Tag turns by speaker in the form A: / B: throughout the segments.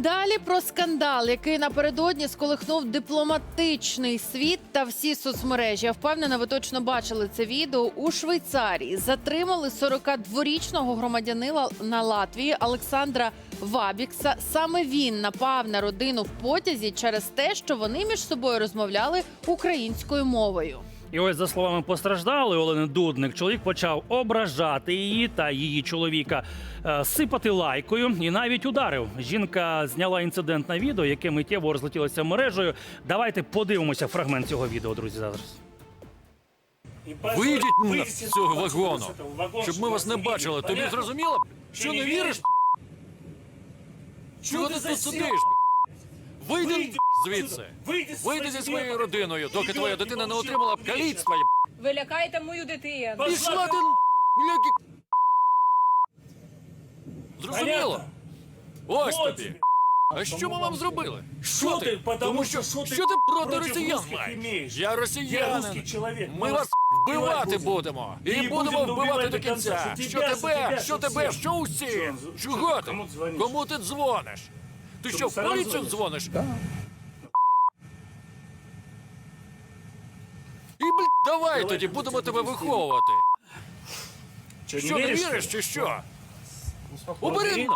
A: Далі про скандал, який напередодні сколихнув дипломатичний світ та всі соцмережі. Я впевнена, ви точно бачили це відео. У Швейцарії затримали 42-річного громадянина на Латвії Олександра Вабікса. Саме він напав на родину в потязі через те, що вони між собою розмовляли українською мовою.
B: І ось за словами постраждалої Олени Дудник, чоловік почав ображати її та її чоловіка, е, сипати лайкою і навіть ударив. Жінка зняла інцидент на відео, яке миттєво розлетілося мережею. Давайте подивимося фрагмент цього відео, друзі. Зараз.
C: Вийдіть на з цього вагону, щоб ми вас не бачили. Тобі зрозуміло? Що не віриш? Чого ти тут сидиш? Вийди звідси. Вийди зі своєю родиною, доки твоя дитина не отримала б каліцтва.
D: Ви лякаєте мою дитину.
C: Пішла ти ляки. Зрозуміло? Ось тобі. А що ми вам зробили? Що ти? Тому що що ти проти росіян маєш? Я росіянин. Ми вас вбивати будемо. І будемо вбивати до кінця. Що тебе? Що тебе? Що усі? Чого ти? Кому ти дзвониш? Ти що, в поліцію дзвониш? І блядь, давай тоді будемо тебе виховувати. Що не віриш чи що? Убери на-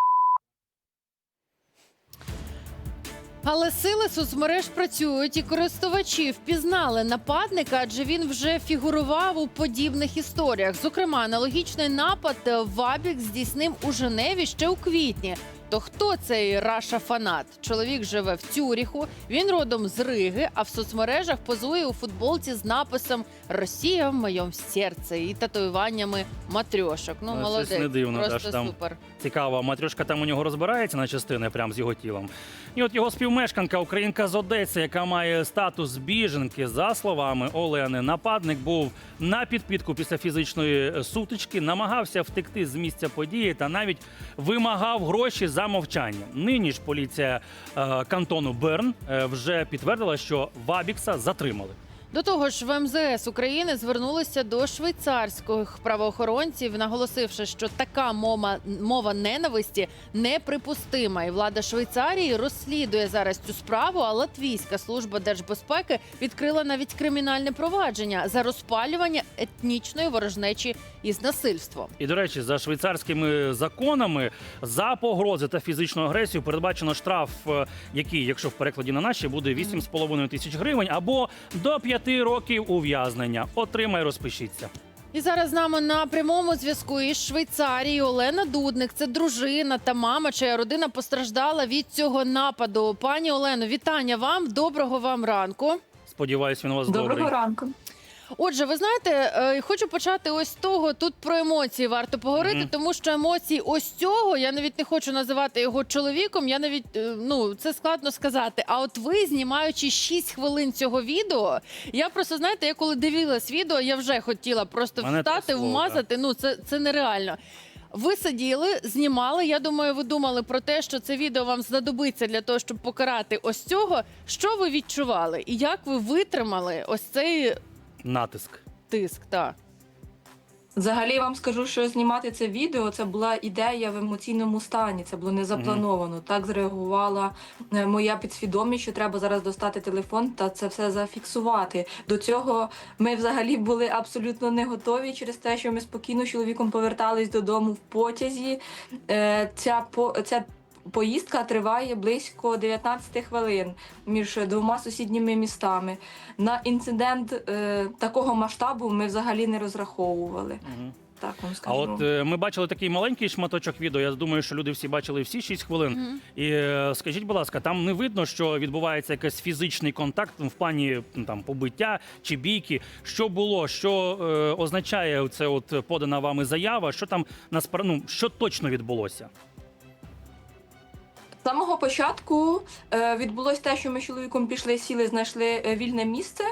A: Але сили соцмереж працюють і користувачі впізнали нападника, адже він вже фігурував у подібних історіях. Зокрема, аналогічний напад Вабік здійснив у Женеві ще у квітні. То хто цей Раша фанат? Чоловік живе в Цюріху. Він родом з Риги, а в соцмережах позує у футболці з написом Росія в моєму серці і татуюваннями матрьошок. Ну молодець,
B: щось не дивно,
A: просто
B: да, що там
A: супер.
B: Цікаво, матрюшка там у нього розбирається на частини прямо з його тілом. І от його співмешканка, українка з Одеси, яка має статус біженки, за словами Олени, нападник був на підпітку після фізичної сутички, намагався втекти з місця події та навіть вимагав гроші за мовчанням. Нині ж поліція е, кантону Берн е, вже підтвердила, що Вабікса затримали.
A: До того ж, в МЗС України звернулися до швейцарських правоохоронців, наголосивши, що така мова, мова ненависті неприпустима. І влада Швейцарії розслідує зараз цю справу. А Латвійська служба держбезпеки відкрила навіть кримінальне провадження за розпалювання етнічної ворожнечі із насильством.
B: І до речі, за швейцарськими законами за погрози та фізичну агресію передбачено штраф, е, який, якщо в перекладі на наші, буде 8,5 тисяч гривень або до 5 років ув'язнення. Отримай, розпишіться.
A: І зараз з нами на прямому зв'язку із Швейцарії Олена Дудник. Це дружина та мама, чия родина постраждала від цього нападу. Пані Олено, вітання вам. Доброго вам ранку.
B: Сподіваюсь, він у вас
E: Доброго
B: добрий.
E: ранку.
A: Отже, ви знаєте, е, хочу почати ось з того. Тут про емоції варто поговорити,
B: Мгм.
A: тому що емоції ось цього я навіть не хочу називати його чоловіком. Я навіть е, ну це складно сказати. А от ви, знімаючи 6 хвилин цього відео, я просто знаєте, я коли дивилась відео, я вже хотіла просто
B: Мене
A: встати,
B: трясло,
A: вмазати. Ну це, це нереально. Ви сиділи, знімали. Я думаю, ви думали про те, що це відео вам знадобиться для того, щоб покарати ось цього. Що ви відчували, і як ви витримали ось цей
B: Натиск.
A: тиск? Так.
E: Взагалі вам скажу, що знімати це відео це була ідея в емоційному стані. Це було не заплановано. Так зреагувала е, моя підсвідомість, що треба зараз достати телефон та це все зафіксувати. До цього ми взагалі були абсолютно не готові через те, що ми спокійно з чоловіком повертались додому в потязі. Е, Ця по ця. Поїздка триває близько 19 хвилин між двома сусідніми містами. На інцидент е, такого масштабу ми взагалі не розраховували.
B: Мгм.
E: Так вам
B: А от е, ми бачили такий маленький шматочок відео. Я думаю, що люди всі бачили всі 6 хвилин.
A: Мгм.
B: І е, скажіть, будь ласка, там не видно, що відбувається якийсь фізичний контакт в плані ну, там побиття чи бійки. Що було, що е, означає це от подана вами заява? Що там наспра... ну, що точно відбулося?
E: З самого початку е, відбулось те, що ми з чоловіком пішли, сіли, знайшли е, вільне місце,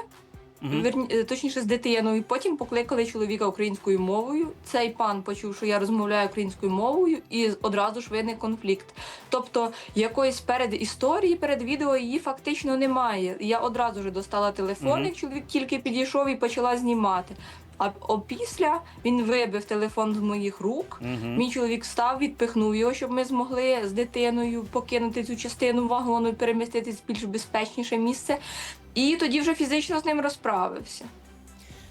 B: Мгм.
E: верні- е, точніше з дитиною. Потім покликали чоловіка українською мовою. Цей пан почув, що я розмовляю українською мовою, і одразу ж виник конфлікт. Тобто якоїсь перед історії, перед відео її фактично немає. Я одразу ж достала телефон, як чоловік тільки підійшов і почала знімати. А опісля він вибив телефон з моїх рук.
B: Мгм.
E: Мій чоловік став, відпихнув його, щоб ми змогли з дитиною покинути цю частину вагону і переміститись в більш безпечніше місце. І тоді вже фізично з ним розправився.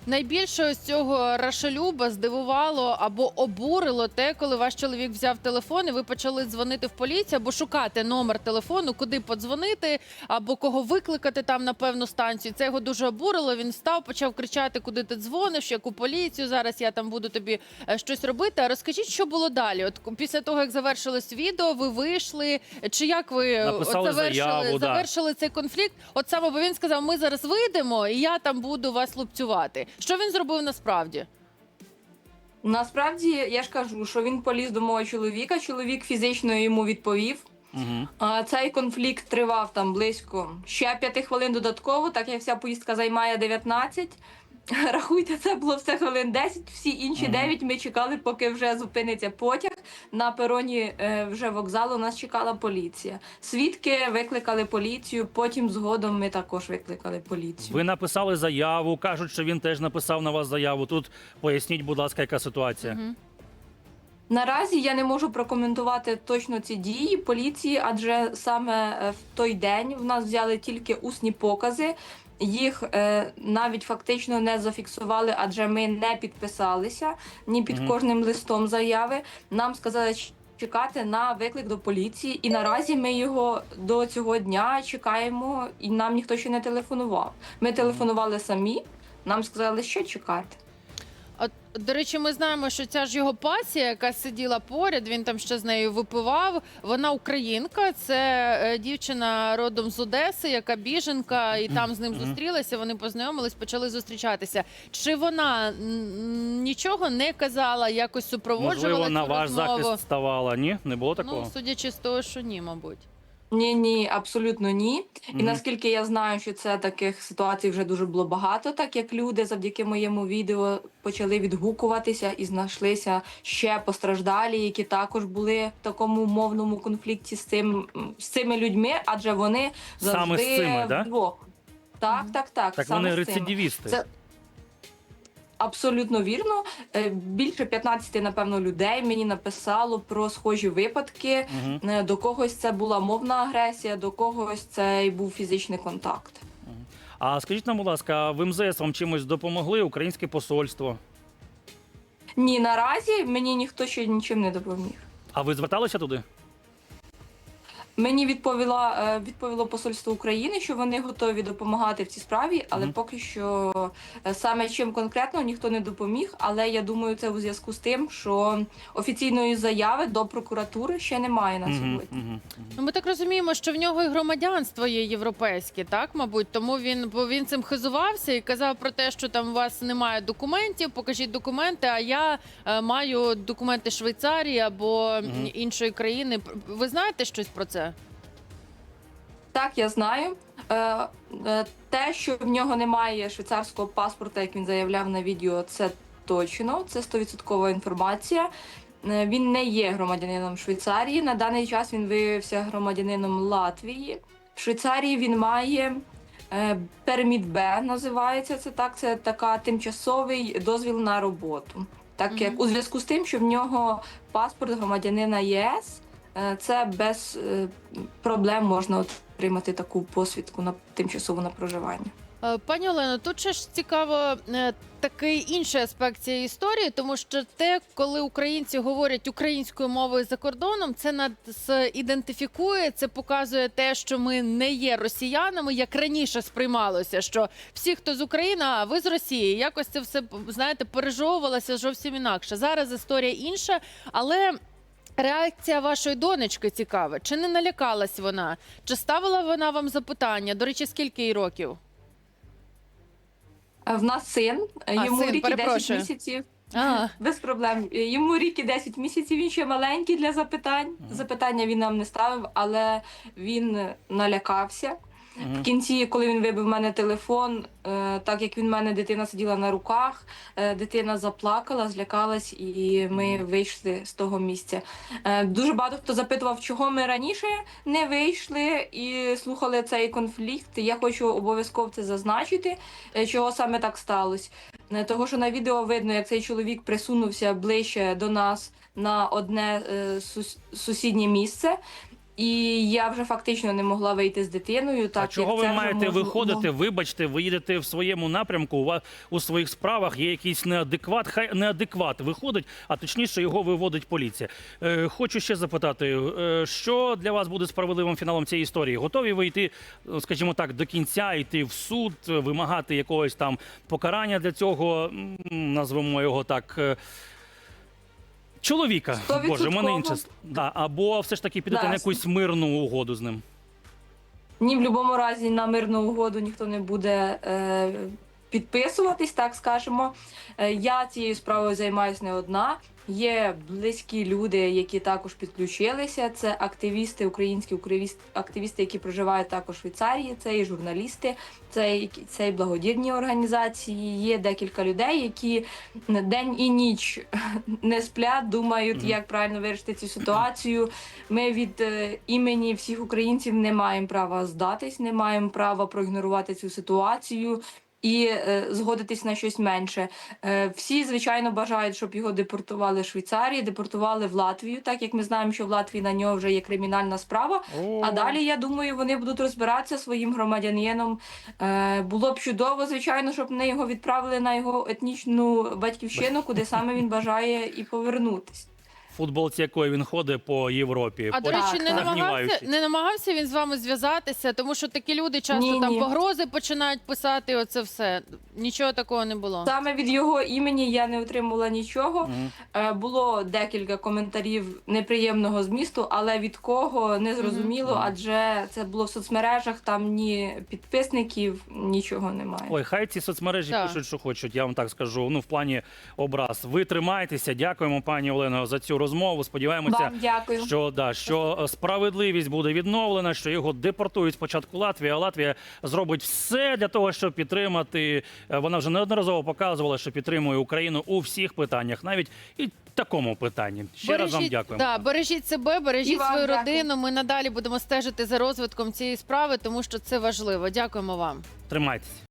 A: Найбільше з цього Рашелюба здивувало або обурило те, коли ваш чоловік взяв телефон і ви почали дзвонити в поліцію або шукати номер телефону, куди подзвонити, або кого викликати там на певну станцію. Це його дуже обурило. Він став, почав кричати, куди ти дзвониш, яку поліцію. Зараз я там буду тобі е, щось робити. А розкажіть, що було далі? От після того, як завершилось відео, ви вийшли. Чи як ви
B: Написали
A: от завершили,
B: заяву, да.
A: завершили цей конфлікт? От саме бо він сказав: ми зараз вийдемо, і я там буду вас лупцювати. Що він зробив насправді?
E: Насправді я ж кажу, що він поліз до мого чоловіка. Чоловік фізично йому відповів.
B: Угу.
E: А цей конфлікт тривав там близько ще п'яти хвилин додатково, так як вся поїздка займає 19. Рахуйте, це було все хвилин 10. Всі інші 9 ми чекали, поки вже зупиниться потяг. На пероні е, вже вокзалу нас чекала поліція. Свідки викликали поліцію. Потім згодом ми також викликали поліцію.
B: Ви написали заяву, кажуть, що він теж написав на вас заяву. Тут поясніть, будь ласка, яка ситуація.
E: Наразі я не можу прокоментувати точно ці дії поліції, адже саме е, в той день в нас взяли тільки усні покази. Їх е, навіть фактично не зафіксували, адже ми не підписалися ні під кожним листом заяви. Нам сказали чекати на виклик до поліції, і наразі ми його до цього дня чекаємо, і нам ніхто ще не телефонував. Ми телефонували самі. Нам сказали, що чекати.
A: До речі, ми знаємо, що ця ж його пасія, яка сиділа поряд, він там ще з нею випивав. Вона українка, це е, дівчина родом з Одеси, яка біженка, і там з ним
B: Мгм.
A: зустрілися. Вони познайомились, почали зустрічатися. Чи вона нічого не казала, якось супроводжувала
B: Можливо, на
A: цю
B: ваш
A: розмову?
B: захист ставала. Ні, не було такого.
A: Ну, судячи з того, що ні, мабуть.
E: Ні, ні, абсолютно ні. І
B: Мгм.
E: наскільки я знаю, що це таких ситуацій вже дуже було багато, так як люди завдяки моєму відео почали відгукуватися і знайшлися ще постраждалі, які також були в такому мовному конфлікті з цим з цими людьми, адже вони завжди
B: Саме з цими, да?
E: вдвох. Так, так, так.
B: Так
E: саме
B: вони
E: з цими.
B: рецидивісти.
E: Це- Абсолютно вірно. Е, Більше 15, напевно, людей мені написало про схожі випадки. Е, До когось це була мовна агресія, до когось це й був фізичний контакт.
B: А скажіть нам, будь ласка, в МЗС вам чимось допомогли? Українське посольство?
E: Ні, наразі мені ніхто ще нічим не допоміг.
B: А ви зверталися туди?
E: Мені відповіла е, відповіло посольство України, що вони готові допомагати в цій справі, але
B: Мгм.
E: поки що е, саме чим конкретно ніхто не допоміг. Але я думаю, це у зв'язку з тим, що офіційної заяви до прокуратури ще немає на сьогодні.
B: мгм, мгм.
A: Ну, ми так розуміємо, що в нього і громадянство є європейське, так, мабуть, тому він бо він цим хизувався і казав про те, що там у вас немає документів, покажіть документи. А я е, маю документи Швейцарії або
B: Мгм.
A: іншої країни. Ви знаєте щось про це?
E: Так, я знаю. Е, е, те, що в нього немає швейцарського паспорта, як він заявляв на відео, це точно, це 100% інформація. Е, Він не є громадянином Швейцарії. На даний час він виявився громадянином Латвії. В Швейцарії він має перміт Б, називається це так. Це така тимчасовий дозвіл на роботу. Так як у зв'язку з тим, що в нього паспорт громадянина ЄС, це без проблем можна отримати таку посвідку на тимчасово на проживання.
A: Е, Пані Олено, тут ще ж цікаво е, такий інший аспект цієї історії, тому що те, коли українці говорять українською мовою за кордоном, це нас ідентифікує, це показує те, що ми не є росіянами, як раніше сприймалося, що всі, хто з України, а ви з Росії, якось це все знаєте, пережовувалося зовсім інакше. Зараз історія інша, але. Реакція вашої донечки цікава. Чи не налякалась вона? Чи ставила вона вам запитання? До речі, скільки їй років?
E: Е, В нас син,
A: А,
E: йому
A: син,
E: рік і 10
A: перепрошую.
E: місяців.
A: А,
E: Без проблем. Йому рік і 10 місяців, він ще маленький для запитань. Запитання він нам не ставив, але він налякався. В кінці, коли він вибив в мене телефон, е, так як він в мене дитина сиділа на руках, е, дитина заплакала, злякалась, і ми вийшли з того місця. Е, Дуже багато хто запитував, чого ми раніше не вийшли і слухали цей конфлікт. Я хочу обов'язково це зазначити, чого саме так сталося. Того, що на відео видно, як цей чоловік присунувся ближче до нас на одне сусіднє місце. І я вже фактично не могла вийти з дитиною. Так
B: а чого
E: як
B: ви
E: це
B: маєте
E: мож-
B: виходити? Вибачте, ви їдете в своєму напрямку. У вас у своїх справах є якийсь неадекват. Хай неадекват виходить, а точніше його виводить поліція. Е, хочу ще запитати, е, що для вас буде справедливим фіналом цієї історії? Готові ви йти, е, скажімо так, до кінця, йти в суд, е, вимагати якогось там покарання для цього, назвемо його так. Чоловіка, боже, в
E: мене
B: інше. Да, або все ж таки підете
E: Да.
B: на якусь мирну угоду з ним.
E: Ні, в будь-якому разі на мирну угоду ніхто не буде е, підписуватись, так скажемо. Е, я цією справою займаюся не одна. Є близькі люди, які також підключилися. Це активісти, українські активіст- активісти, які проживають також в Швейцарії. Це і журналісти, це і, це і благодійні організації. Є декілька людей, які день і ніч не сплять, думають, як правильно вирішити цю ситуацію. Ми від е, імені всіх українців не маємо права здатись, не маємо права проігнорувати цю ситуацію. І е, згодитись на щось менше. Е, всі, звичайно, бажають, щоб його депортували в Швейцарії, депортували в Латвію, так як ми знаємо, що в Латвії на нього вже є кримінальна справа. А далі, я думаю, вони будуть розбиратися своїм громадянином. Е, було б чудово, звичайно, щоб вони його відправили на його етнічну батьківщину, куди саме він бажає і повернутись.
B: Футболці якої він ходить по Європі.
A: А до речі,
E: Так,
A: не
E: так.
A: намагався не намагався він з вами зв'язатися, тому що такі люди часто
E: Ні,
A: там
E: ні.
A: погрози починають писати. Оце все нічого такого не було.
E: Саме від його імені я не отримувала нічого. Е, було декілька коментарів неприємного змісту, але від кого не зрозуміло, адже це було в соцмережах, там ні підписників, нічого немає.
B: Ой, хай ці соцмережі
A: Так.
B: пишуть, що хочуть. Я вам так скажу. Ну, в плані образ. Ви тримайтеся. Дякуємо, пані Олено, за цю розмову. Сподіваємося,
E: Вам дякую.
B: що да, що е, справедливість буде відновлена, що його депортують спочатку Латвія, а Латвія зробить все для того, щоб підтримати. е, Вона вже неодноразово показувала, що підтримує Україну у всіх питаннях, навіть і такому питанні. Ще раз вам дякуємо.
A: Да, бережіть себе, бережіть
E: І вам
A: свою
E: дякую.
A: родину. Ми надалі будемо стежити за розвитком цієї справи, тому що це важливо. Дякуємо вам.
B: Тримайтеся.